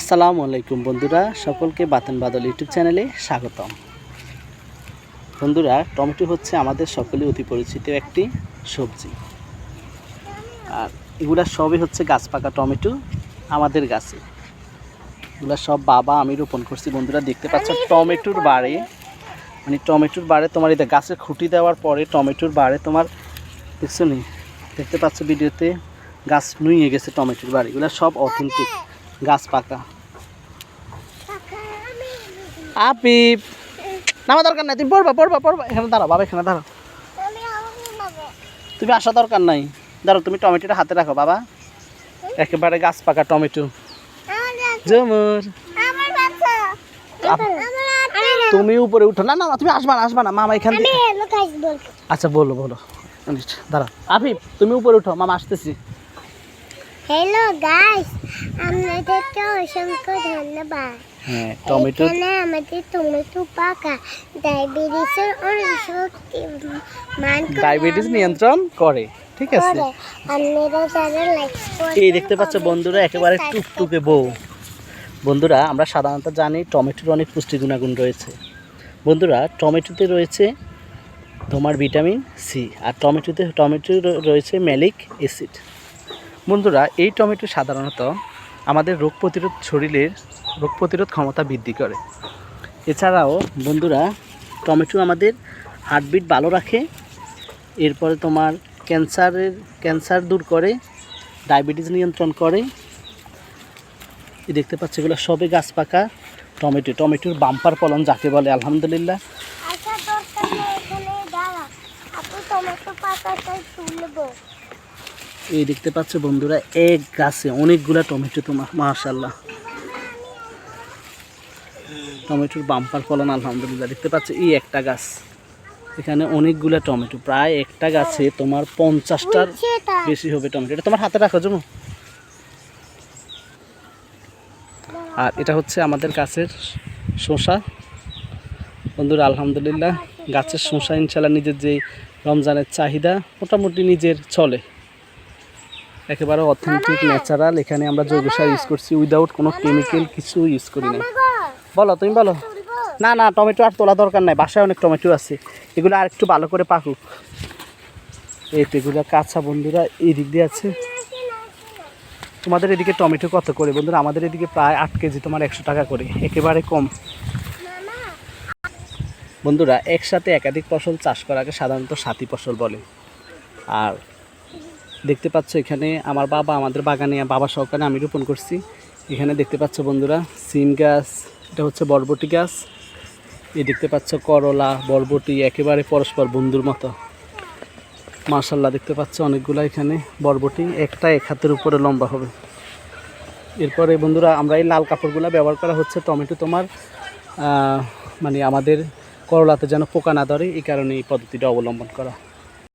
আসসালামু আলাইকুম বন্ধুরা, সকলকে বাতন বাদল ইউটিউব চ্যানেলে স্বাগতম। বন্ধুরা, টমেটো হচ্ছে আমাদের সকলে অতি পরিচিত একটি সবজি। আর এগুলা সবই হচ্ছে গাছ পাকা টমেটো আমাদের গাছে। এগুলা সব বাবা আমি রোপণ করছি, বন্ধুরা, দেখতে পাচ্ছ টমেটোর বাড়ে। মানে টমেটোর বাড়ে তোমার এই গাছের খুঁটি দেওয়ার পরে টমেটোর বাড়ে তোমার দেখছ নি? দেখতে পাচ্ছ ভিডিওতে গাছ নুয়ে গেছে টমেটোর বাড়ি। এগুলো সব অথেন্টিক গাছ পাকা আপিপ। নামা দরকার নাই তুমি পড়বা পড়বা পড়বা। এখানে দাঁড়াও বাবা এখানে দাঁড়াও। তুমি আসা দরকার নাই। দাঁড়াও তুমি টমেটোটা হাতে রাখো বাবা। একেবারে গাছ পাকা টমেটো। জমুর তুমি উপরে উঠো। না না না, তুমি আসবা না আসবা না মামা এখান থেকে। আচ্ছা বলো বলো। দাঁড়াও। আফিফ তুমি উপরে উঠো মামা আসতেছি। হ্যালো গাইস আপনাদেরকে অসংখ্য ধন্যবাদ। হ্যাঁ টমেটো এখানে আমাদের টমেটো পাকা। ডায়াবেটিসের অনেক শক্তি মান ডায়াবেটিস নিয়ন্ত্রণ করে ঠিক আছে? আপনারা যারা লাইক এই দেখতে পাচ্ছ বন্ধুরা একেবারে টুকটুকে বউ। বন্ধুরা আমরা সাধারণত জানি টমেটোর অনেক পুষ্টি গুণাগুণ রয়েছে। বন্ধুরা টমেটোতে রয়েছে তোমার ভিটামিন সি আর টমেটোতে টমেটো রয়েছে ম্যালিক অ্যাসিড। বন্ধুরা এই টমেটো সাধারণত আমাদের রোগ প্রতিরোধ শরীরের রোগ প্রতিরোধ ক্ষমতা বৃদ্ধি করে। এছাড়াও বন্ধুরা, টমেটো আমাদের হার্টবিট ভালো রাখে, এরপরে তোমার ক্যান্সারের, ক্যান্সার দূর করে ডায়াবেটিস নিয়ন্ত্রণ করে। দেখতে পাচ্ছি এগুলো সবে গাছ পাকা টমেটো। টমেটোর বাম্পার ফলন যাকে বলে, আলহামদুলিল্লাহ। আচ্ছা টমেটো এই দেখতে পাচ্ছ বন্ধুরা এক গাছে অনেকগুলা টমেটো তোমার মাশাল্লাহ টমেটোর বাম্পার ফলন আলহামদুলিল্লাহ দেখতে পাচ্ছ এই একটা গাছ। এখানে অনেকগুলা টমেটো প্রায় একটা গাছে তোমার পঞ্চাশটার বেশি হবে টমেটো। এটা তোমার হাতে রাখো জমু আর এটা হচ্ছে আমাদের গাছের শসা। বন্ধুরা আলহামদুলিল্লাহ গাছের শসা ইনশাল্লাহ নিজের যে রমজানের চাহিদা মোটামুটি নিজের চলে। একেবারে অথেন্টিক ন্যাচারাল এখানে আমরা জৈব সার ইউজ করছি। উইদাউট কোনো কেমিক্যাল কিছু ইউজ করি না। বলো তুমি বলো। না না টমেটো আর তোলা দরকার নাই। বাসায় অনেক টমেটো আছে। এগুলো আর একটু ভালো করে পাকুক এই তো এগুলো কাঁচা বন্ধুরা এই দিক দিয়ে আছে। তোমাদের এদিকে টমেটো কত করে? বন্ধুরা আমাদের এদিকে প্রায় আট কেজি তোমার একশো টাকা করে। একেবারে কম। বন্ধুরা একসাথে একাধিক ফসল চাষ করাকে সাধারণত সাথী ফসল বলে। আর দেখতে পাচ্ছ এখানে আমার বাবা, আমাদের বাগানে, বাবা সহকারে আমি রোপণ করছি। এখানে দেখতে পাচ্ছ বন্ধুরা, সিম গাছ, এটা হচ্ছে বরবটি গাছ। এই দেখতে পাচ্ছ করলা, বরবটি, একেবারে পরস্পর বন্ধুর মতো। মার্শাল্লাহ দেখতে পাচ্ছ অনেকগুলো এখানে বরবটি, একটা এক হাতের উপরে লম্বা হবে। এরপরে বন্ধুরা, আমরা এই লাল কাপড়গুলো ব্যবহার করা হচ্ছে টমেটো তোমার মানে আমাদের করলাতে যেন পোকা না ধরে, এই কারণে এই পদ্ধতিটা অবলম্বন করা।